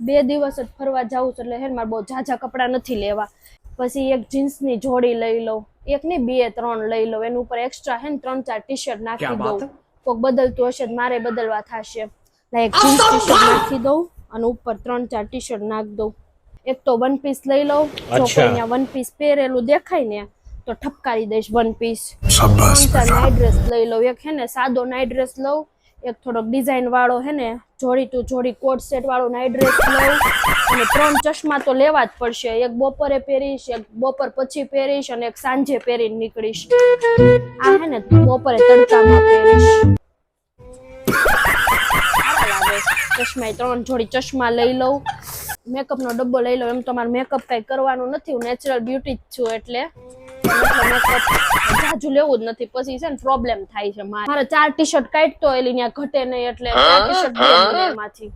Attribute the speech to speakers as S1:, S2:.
S1: બે દિવસ જ ફરવા જાઉં છું એટલે હેર મારે બહુ ઝાઝા કપડાં નથી લેવા. પછી એક જીન્સની જોડી લઈ લઉં એક ને બે ત્રણ લઈ લઉં. એની ઉપર એક્સ્ટ્રા હે ને ત્રણ ચાર ટી શર્ટ નાખી દઉં. કોક બદલતું હશે મારે બદલવા થશે. એક જીન્સ ટી શર્ટ નાખી દઉં અને ઉપર ત્રણ ચાર ટી શર્ટ નાખી દઉં. એક તો વન પીસ લઈ લઉં જો કોઈ અહીંયા વન પીસ પહેરેલું દેખાય ને તો ઠપકારી દઈશ વન પીસ ત્રણ ચાર નાઇટ ડ્રેસ લઈ લઉં. એક હે ને સાદો નાઇટ ડ્રેસ લઉં એક થોડોક ડિઝાઇન વાળો હે ને, જોડી ટુ જોડી કોટ સેટ વાળો નાઇટ ડ્રેસ લઉં. અને ત્રણ ચશ્મા તો લેવા જ પડશે. એક બપોરે પહેરીશ, એક બપોર પછી પહેરીશ અને એક સાંજે પહેરીને નીકળીશ. આ હે ને, બપોરે તડકામાં પહેરીશ. ચશ્મા ત્રણ જોડી ચશ્મા લઈ લઉં. મેકઅપ નો ડબ્બો લઈ લઉં. એમ તો મારે મેકઅપ કઈ કરવાનું નથી. હું નેચરલ બ્યુટી જ છું એટલે. જાજુ લેવું જ નથી. પછી છે ને પ્રોબ્લેમ થાય છે મારે. ચાર ટી શર્ટ કાઢતો એલી ત્યાં ઘટે નહીં એટલે ટી શર્ટ એમાંથી.